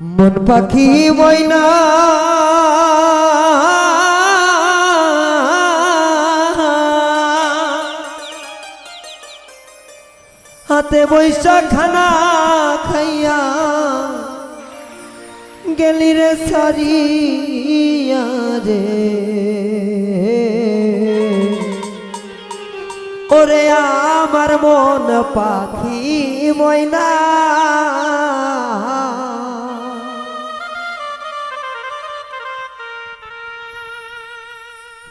মন পাখি ময়না। হাতে বৈশা খানা খাইয়া গেলি রে সারিয়া রে। ওরে আমার মন পাখি ময়না।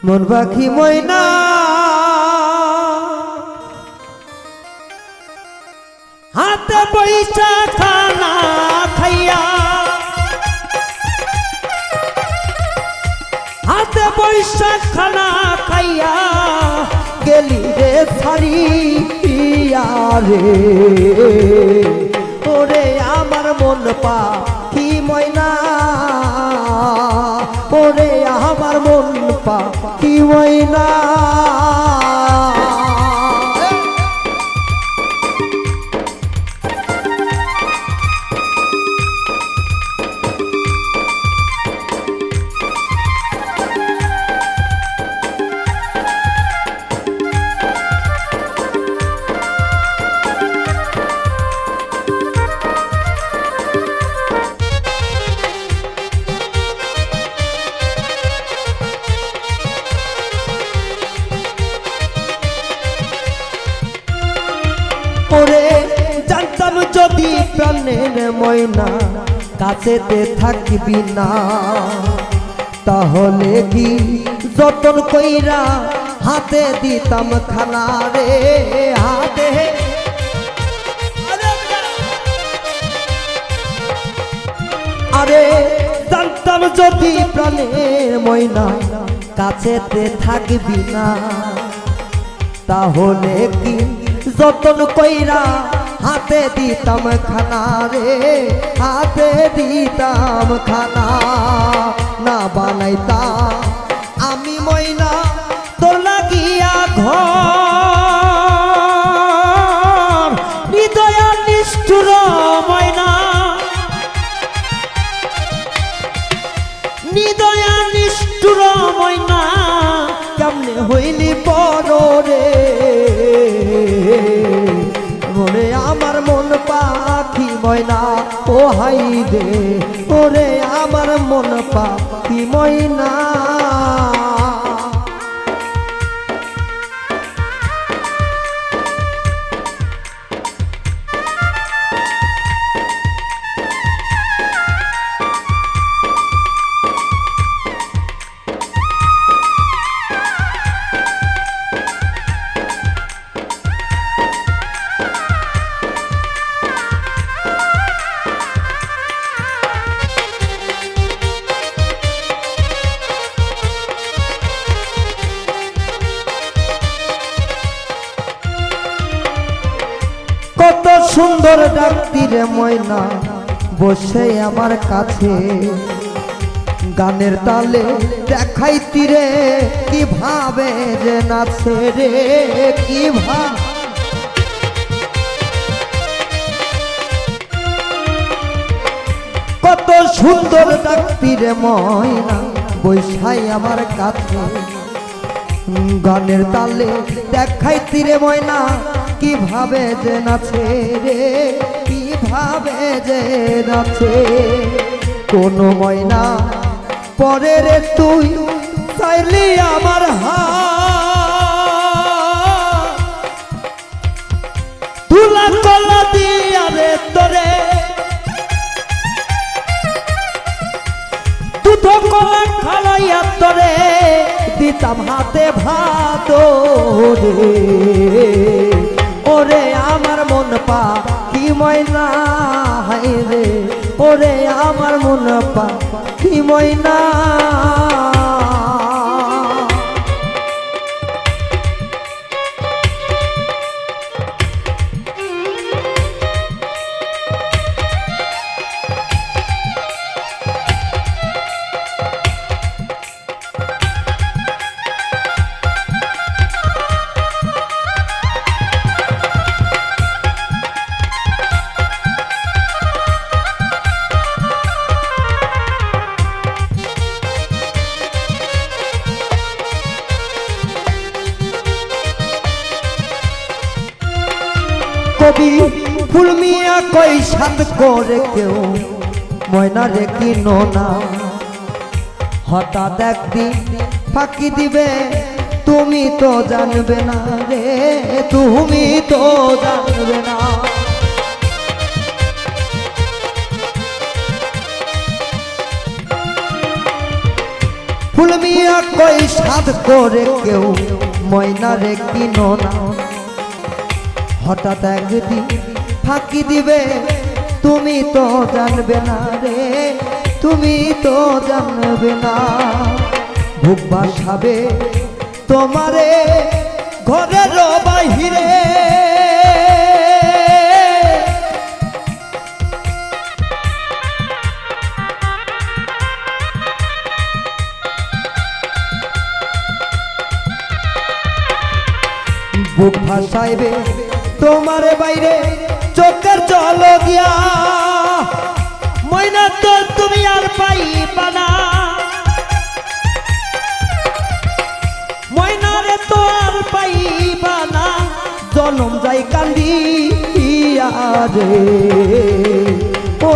মন পাখি ময়না। হাতে পয়সা খানা খাইয়া। হাতে পয়সা খানা খাইয়া গেলি রে ছাড়িয়া রে ওরে আমার মন পাখি ময়না। পাখি ময়না ওরে জানতাম যদি প্রাণের ময়না কাছেতে থাকবি না। তাহলে কি যতন কইরা হাতে দিতাম খানা রে? হাতে। আরে, জানতাম যদি প্রাণের ময়না কাছেতে থাকবি না। তাহলে কি যতন কইরা হাতে দিতাম খানা রে, হাতে দিতাম খানা। না বানাইতা, আমি ময়না, তোর লাগিয়া ঘর। হৃদয়া নিষ্ঠুর ময়না। নিদয়া নিষ্ঠুর ময়না। কেমনে হইলি বড় ময়না ও হাই দে ওরে আমার মন পাপি ময়না। সুন্দর ডাকতিরে ময়না বসে আমার কাছে। গানের তালে দেখাই তীরে যে নাচে রে কত সুন্দর ডাকতিরে ময়না বৈশাই আমার কাছে। গানের তালে দেখাই তীরে ময়না কীভাবে যে নাচে রে? কীভাবে যে নাচে? কোন ময়না, পরে রে তুই চাইলি আমার খালাইয়া তোরে। দিতাম হাতে ভাত রে। ময়না হাই রে ওরে আমার মন কি ময়না। কবি ফুলমিয়া কই সাত করে কেউ? ময়না রে কিনো না হঠাৎ একদিন ফাঁকি দিবে, তুমি তো জানবে না রে, তুমি তো জানবে না। ফুলমিয়া কই সাত করে কেউ? ময়না রে কিনো না হঠাৎ একদিন ফাঁকি দিবে, তুমি তো জানবে না রে, তুমি তো জানবে না। বুক বাসাবে তোমারে ঘরের বাহিরে। বুক ভাসাইবে তোমার বাইরে চোখের জল গিয়া ময়না তো তুমি আর পাইবা না। ময়নারে তো আর জনম যাই কান্দি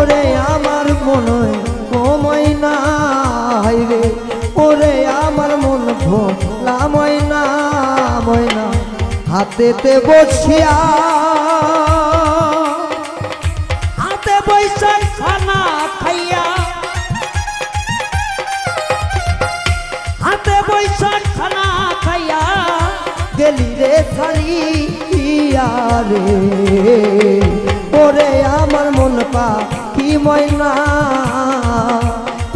রে। হাতেতে বসিয়া, হাতে বৈশাখ খানা খাইয়া, হাতে বৈশাখ খানা খাইয়া গেলি রে ছাড়িয়া রে। ওরে আমার মন পা কি ময়না,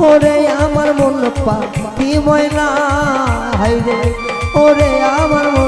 ওরে আমার মন পা কি ময়না হাই রে, ওরে আমার মন